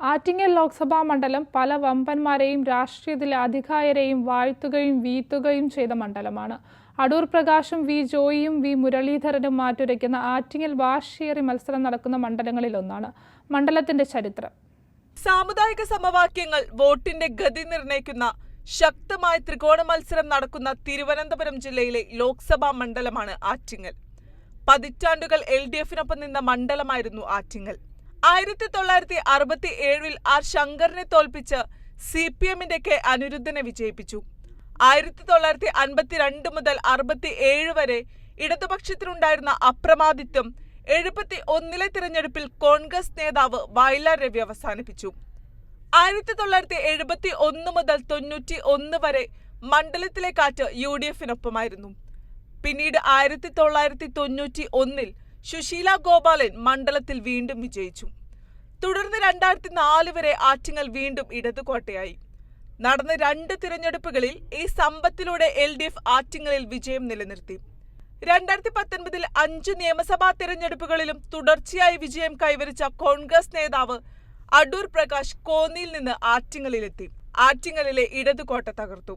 ആറ്റിങ്ങൽ ലോക്സഭാ മണ്ഡലം പല വമ്പന്മാരെയും രാഷ്ട്രീയത്തിലെ അധികായരെയും വാഴ്ത്തുകയും വീഴ്ത്തുകയും ചെയ്ത മണ്ഡലമാണ്. അടൂർ പ്രകാശും വി ജോയിയും വി മുരളീധരനും മാറ്റുരയ്ക്കുന്ന ആറ്റിങ്ങൽ വാശിയേറി മത്സരം നടക്കുന്ന മണ്ഡലങ്ങളിലൊന്നാണ് മണ്ഡലത്തിന്റെ ചരിത്രം. സാമുദായിക സമവാക്യങ്ങൾ വോട്ടിന്റെ ഗതി നിർണയിക്കുന്ന ശക്തമായ ത്രികോണ മത്സരം നടക്കുന്ന തിരുവനന്തപുരം ജില്ലയിലെ ലോക്സഭാ മണ്ഡലമാണ് ആറ്റിങ്ങൽ. പതിറ്റാണ്ടുകൾ എൽ ഡി എഫിനൊപ്പം നിന്ന മണ്ഡലമായിരുന്നു ആറ്റിങ്ങൽ. ആയിരത്തി തൊള്ളായിരത്തി അറുപത്തി ഏഴിൽ ആർ ശങ്കറിനെ തോൽപ്പിച്ച് സി പി എമ്മിന്റെ കെ അനിരുദ്ധനെ വിജയിപ്പിച്ചു. ആയിരത്തി തൊള്ളായിരത്തി അൻപത്തിരണ്ട് മുതൽ അറുപത്തി ഏഴ് വരെ ഇടതുപക്ഷത്തിനുണ്ടായിരുന്ന അപ്രമാദിത്വം എഴുപത്തി ഒന്നിലെ തിരഞ്ഞെടുപ്പിൽ കോൺഗ്രസ് നേതാവ് വയലാർ രവി അവസാനിപ്പിച്ചു. ആയിരത്തി തൊള്ളായിരത്തി എഴുപത്തി ഒന്ന് മുതൽ തൊണ്ണൂറ്റി ഒന്ന് വരെ മണ്ഡലത്തിലെ കാറ്റ് യു ഡി എഫിനൊപ്പമായിരുന്നു. പിന്നീട് ആയിരത്തി തൊള്ളായിരത്തി തൊണ്ണൂറ്റി ഒന്നിൽ സുശീല ഗോപാലൻ മണ്ഡലത്തിൽ വീണ്ടും വിജയിച്ചു. തുടർന്ന് രണ്ടായിരത്തി നാല് വരെ ആറ്റിങ്ങൽ വീണ്ടും ഇടതുകോട്ടയായി നടന്ന രണ്ട് തിരഞ്ഞെടുപ്പുകളിൽ ഈ സമ്പത്തിലൂടെ എൽ ഡി എഫ് ആറ്റിങ്ങലിൽ വിജയം നിലനിർത്തി. രണ്ടായിരത്തി പത്തൊൻപതിൽ അഞ്ച് നിയമസഭാ തിരഞ്ഞെടുപ്പുകളിലും തുടർച്ചയായി വിജയം കൈവരിച്ച കോൺഗ്രസ് നേതാവ് അടൂർ പ്രകാശ് കോന്നിയിൽ നിന്ന് ആറ്റിങ്ങലിലെത്തി. ആറ്റിങ്ങലിലെ ഇടതുകോട്ട തകർത്തു.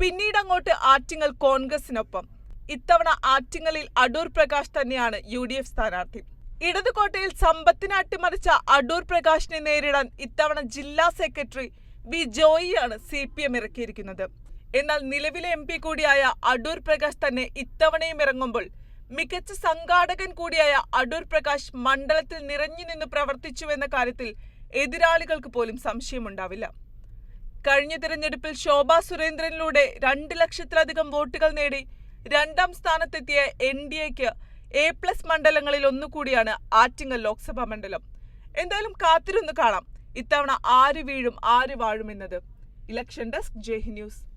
പിന്നീട് അങ്ങോട്ട് ആറ്റിങ്ങൽ കോൺഗ്രസിനൊപ്പം. ഇത്തവണ ആറ്റിങ്ങലിൽ അടൂർ പ്രകാശ് തന്നെയാണ് യു ഡി എഫ് സ്ഥാനാർത്ഥി. ഇടതുകോട്ടയിൽ സമ്പത്തിനെ അട്ടിമറിച്ച അടൂർ പ്രകാശിനെ നേരിടാൻ ഇത്തവണ ജില്ലാ സെക്രട്ടറി വി ജോയിയാണ് സി പി എം ഇറക്കിയിരിക്കുന്നത്. എന്നാൽ നിലവിലെ എം പി കൂടിയായ അടൂർ പ്രകാശ് തന്നെ ഇത്തവണയും ഇറങ്ങുമ്പോൾ മികച്ച സംഘാടകൻ കൂടിയായ അടൂർ പ്രകാശ് മണ്ഡലത്തിൽ നിറഞ്ഞു നിന്ന് പ്രവർത്തിച്ചുവെന്ന കാര്യത്തിൽ എതിരാളികൾക്ക് പോലും സംശയമുണ്ടാവില്ല. കഴിഞ്ഞ തിരഞ്ഞെടുപ്പിൽ ശോഭാ സുരേന്ദ്രനിലൂടെ രണ്ട് ലക്ഷത്തിലധികം വോട്ടുകൾ നേടി രണ്ടാം സ്ഥാനത്തെത്തിയ എൻ ഡി എക്ക് എ പ്ലസ് മണ്ഡലങ്ങളിൽ ഒന്നുകൂടിയാണ് ആറ്റിങ്ങൽ ലോക്സഭാ മണ്ഡലം. എന്തായാലും കാത്തിരുന്ന് കാണാം. ഇത്തവണ ആര് വീഴും ആര് വാഴുമെന്നത് ഇലക്ഷൻ ഡെസ്ക് ജയ് ന്യൂസ്.